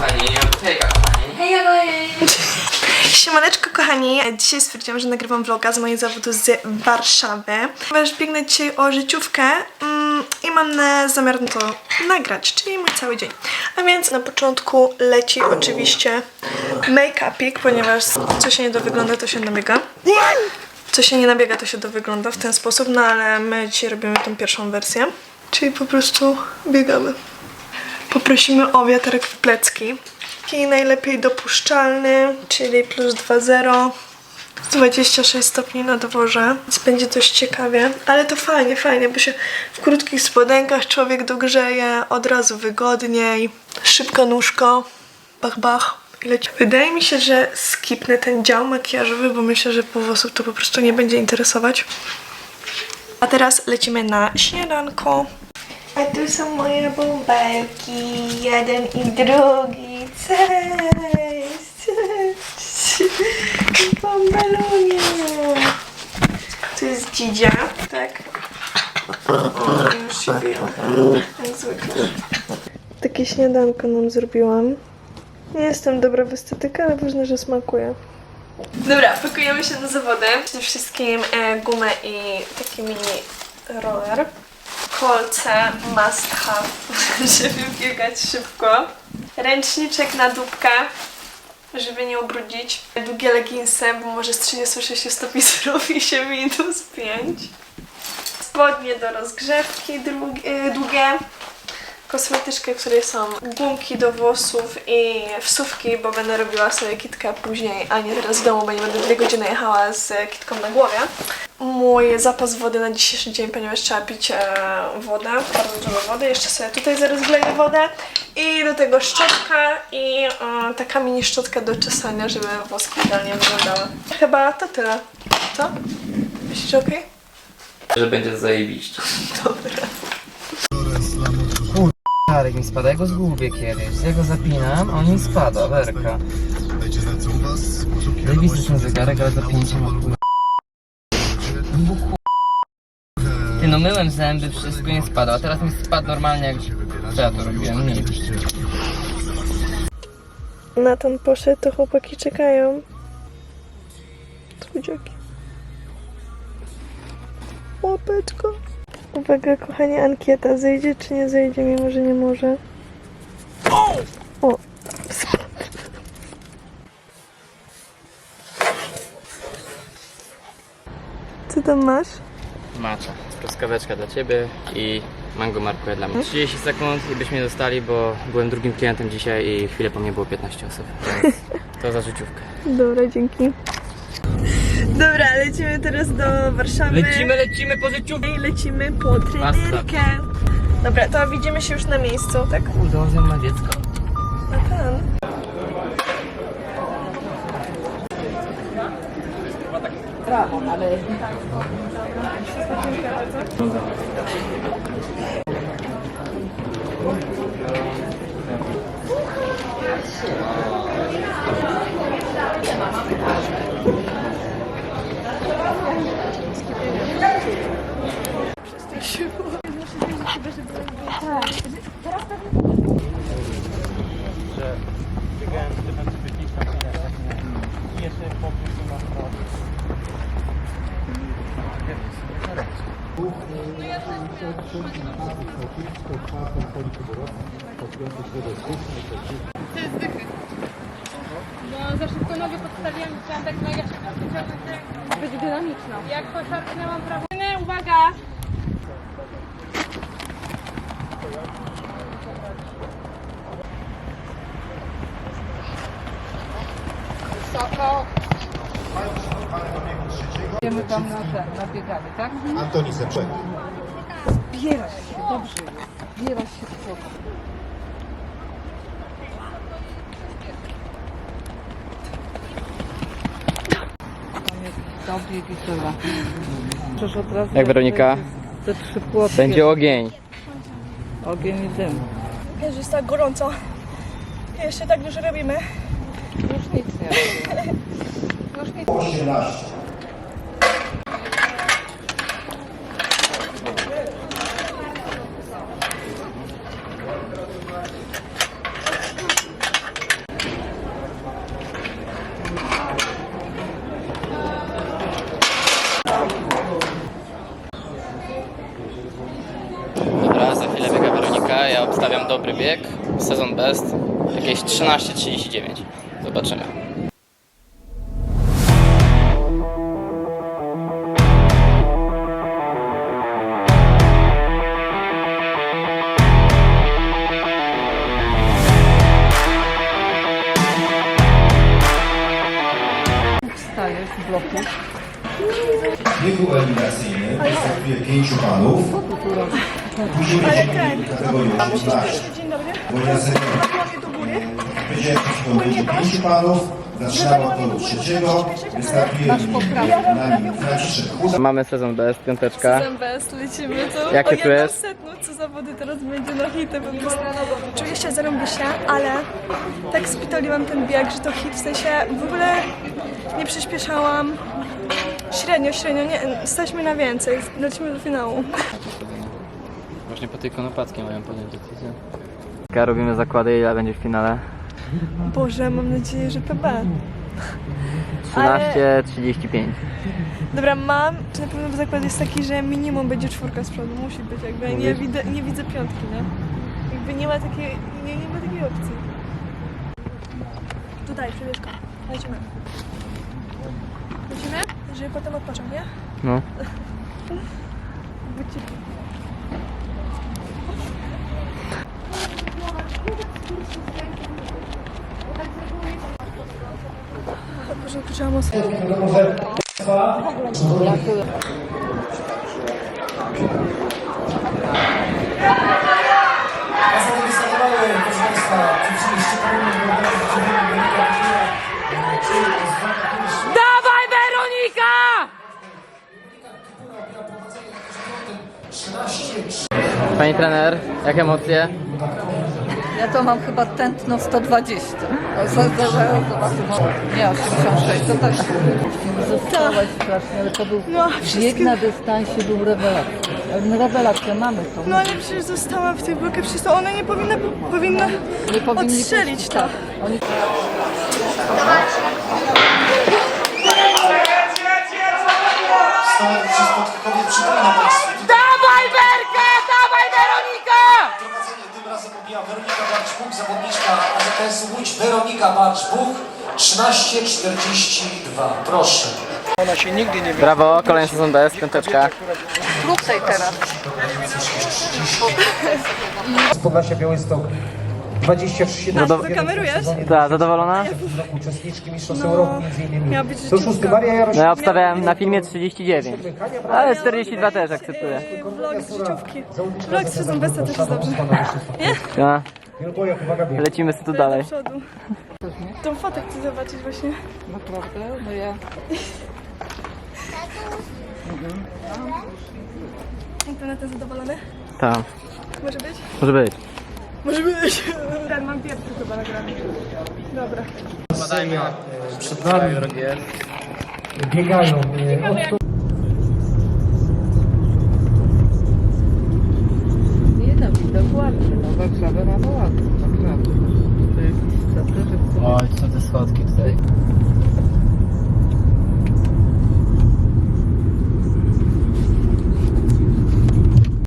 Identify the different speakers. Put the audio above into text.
Speaker 1: kochani. Hejka, kochani.
Speaker 2: Hej, hej!
Speaker 3: Siemaneczko kochani, dzisiaj stwierdziłam, że nagrywam vloga z mojego zawodu z Warszawy. Ponieważ biegnę dzisiaj o życiówkę mm, i mam na zamiar to nagrać, czyli mój cały dzień. A więc na początku leci oczywiście make-upik, ponieważ co się nie dowygląda, to się nabiega. Co się nie nabiega, to się dowygląda w ten sposób, no ale my dzisiaj robimy tą pierwszą wersję. Czyli po prostu biegamy. Poprosimy o wiaterek w plecki. Taki najlepiej dopuszczalny, czyli plus 2,0. 26 stopni na dworze, więc będzie dość ciekawie. Ale to fajnie, fajnie, bo się w krótkich spodenkach człowiek dogrzeje, od razu wygodniej. Szybko nóżko, bach, bach. Wydaje mi się, że skipnę ten dział makijażowy, bo myślę, że po osób to po prostu nie będzie interesować. A teraz lecimy na śniadanko. A tu są moje bąbelki, jeden i drugi. Cześć, cześć. Bąbelunie. Jest dzidzia, tak? O, już się jak zwykle. Takie śniadanko nam zrobiłam. Nie jestem dobra w estetykę, ale ważne, że smakuje. Dobra, pakujemy się na zawody. Przede wszystkim e, gumę i taki mini roller. Kolce must have, żeby biegać szybko. Ręczniczek na dupkę, żeby nie ubrudzić. Długie leginsy, bo może z 36 stopni zrobi się minus 5. Spodnie do rozgrzewki drugie, długie. Kosmetyczkę, w której są gumki do włosów i wsówki, bo będę robiła sobie kitkę później, a nie teraz w domu, bo nie będę dwie godziny jechała z kitką na głowie. Mój zapas wody na dzisiejszy dzień, ponieważ trzeba pić e, wodę, bardzo dużo wody. Jeszcze sobie tutaj zaraz wleję wodę. I do tego szczotka i e, taka mini szczotka do czesania, żeby włoski idealnie wyglądały. Chyba to tyle. Co? Myślisz, okej?
Speaker 1: Że będzie zajebiście.
Speaker 3: Dobra.
Speaker 1: Tarek mi spada, ja go zgubię kiedyś. Ja go zapinam, a on mi spada, werka. Zajebisty ten zegarek, ale zapinięcie ma chuj. Chuj. Ty no myłem zęby, wszystko nie spadło, a teraz mi spadł normalnie jak... Co ja to robiłem? Nic.
Speaker 3: Natan poszedł, to chłopaki czekają. Słodziaki. Łapeczko. Uwaga, kochanie, ankieta. Zejdzie czy nie zejdzie, mimo że nie może? O! spadł. Co tam masz?
Speaker 1: Macza. Truskaweczka dla ciebie i mango markuje dla mnie. 30 sekund i byśmy dostali, bo byłem drugim klientem dzisiaj i chwilę po mnie było 15 osób. To za życiówkę.
Speaker 3: Dobra, dzięki. Dobra, lecimy teraz do Warszawy.
Speaker 1: Lecimy, lecimy po życiówkę!
Speaker 3: I lecimy po trenerkę. Dobra, to widzimy się już na miejscu, tak?
Speaker 1: Nią ma dziecko.
Speaker 3: A ten.
Speaker 4: Że biegałem z tym, żeby gdzieś tam i jeszcze poprzez to na prawo.
Speaker 5: No za szybko nogę podstawiłem, chciałam tak no ja chciałam być dynamiczną. Jak poszarpnęłam prawą rękę, uwaga! Wysoko. Idziemy tam na ten, na bieganie, tak?
Speaker 6: Antoni Zeprzek.
Speaker 5: Bierasz się, dobrze. Bierasz się w przodu. Dobieg i tyle. Przecież od razu
Speaker 1: Jak Weronika?
Speaker 5: Te trzy płotki.
Speaker 1: Będzie ogień.
Speaker 5: Ogień i dym.
Speaker 3: Wiesz, jest tak gorąco. Jeszcze tak dużo robimy.
Speaker 5: Już nic nie robię. Już nic
Speaker 6: 18.
Speaker 1: dobry bieg, sezon best, jakieś 13.39. Zobaczymy.
Speaker 2: Stajesz w bloku.
Speaker 7: W biegu eliminacyjnym występuje pięciu panów. Później będzie kategorią 15. Kategoria seniorów. Będzie będzie pięciu panów. Zaczynamy od trzeciego. Wystartuje na nim Franciszek.
Speaker 1: Mamy sezon best, piąteczka.
Speaker 6: Bez, lecimy to.
Speaker 1: Jak się
Speaker 6: po
Speaker 1: czujesz?
Speaker 6: jedną setną, co zawody teraz będzie na hity po prostu. Czuję się zarąbiście, ale tak spitoliłam ten bieg, że to hit, w sensie w ogóle nie przyspieszałam. Średnio, średnio, nie, staliśmy na więcej, lecimy do finału.
Speaker 1: Właśnie po tej konopackiej mają podjąć decyzję. Robimy zakłady, ile będzie w finale?
Speaker 6: Boże, mam nadzieję, że PB.
Speaker 1: 13.35.
Speaker 6: Dobra, mam, czy na pewno zakład jest taki, że minimum będzie czwórka z przodu, musi być, jakby nie, widzę, nie widzę piątki, nie? Jakby nie ma takiej, nie, nie ma takiej opcji. Tutaj, przywieszka, lecimy. Lecimy? Żeby potem odpocząć, nie?
Speaker 1: No.
Speaker 6: Porządku, trzeba mocno.
Speaker 8: Dawaj
Speaker 1: Pani trener, jak emocje?
Speaker 2: Ja to mam chyba tętno 120. O, za- za-. Nie, 86, to tak. Zostałaś strasznie, ale to był
Speaker 6: No,
Speaker 2: bieg
Speaker 6: wszystkie...
Speaker 2: na dystansie, był rewelacja. Rewelacja, mamy to.
Speaker 6: No ale przecież zostałam w tej blokę, przecież to ona nie powinna, powinna
Speaker 2: Nie
Speaker 6: odstrzelić to.
Speaker 2: tak. Oni
Speaker 8: Weronika
Speaker 9: Barczbuk, 13.42. Proszę.
Speaker 1: Brawo, kolejny sezon best, piąteczka.
Speaker 2: krócej teraz.
Speaker 9: Z Podlasia Białystok 23
Speaker 1: Zado-
Speaker 6: Kamerujesz?
Speaker 1: Tak, zadowolona?
Speaker 9: uczestniczki Mistrzostw
Speaker 6: No,
Speaker 9: Europy między innymi.
Speaker 6: miała być
Speaker 9: Do szósty. Maria
Speaker 1: No
Speaker 9: Jaroszewska.
Speaker 1: ja obstawiałem na filmie 39. Ale 42 też akceptuję.
Speaker 6: Vlog z życiówki. Vlog z sezon besta też jest dobrze.
Speaker 9: Uwaga, bieg.
Speaker 1: lecimy sobie tu dalej.
Speaker 6: Do przodu. Tą fotę chcę zobaczyć właśnie.
Speaker 2: Naprawdę? No ja...
Speaker 6: Internet zadowolony?
Speaker 1: Tak,
Speaker 6: Może być?
Speaker 1: może być.
Speaker 6: Może być. Ten mam pierwszy chyba nagrany. Dobra.
Speaker 9: Przed nami biegają. od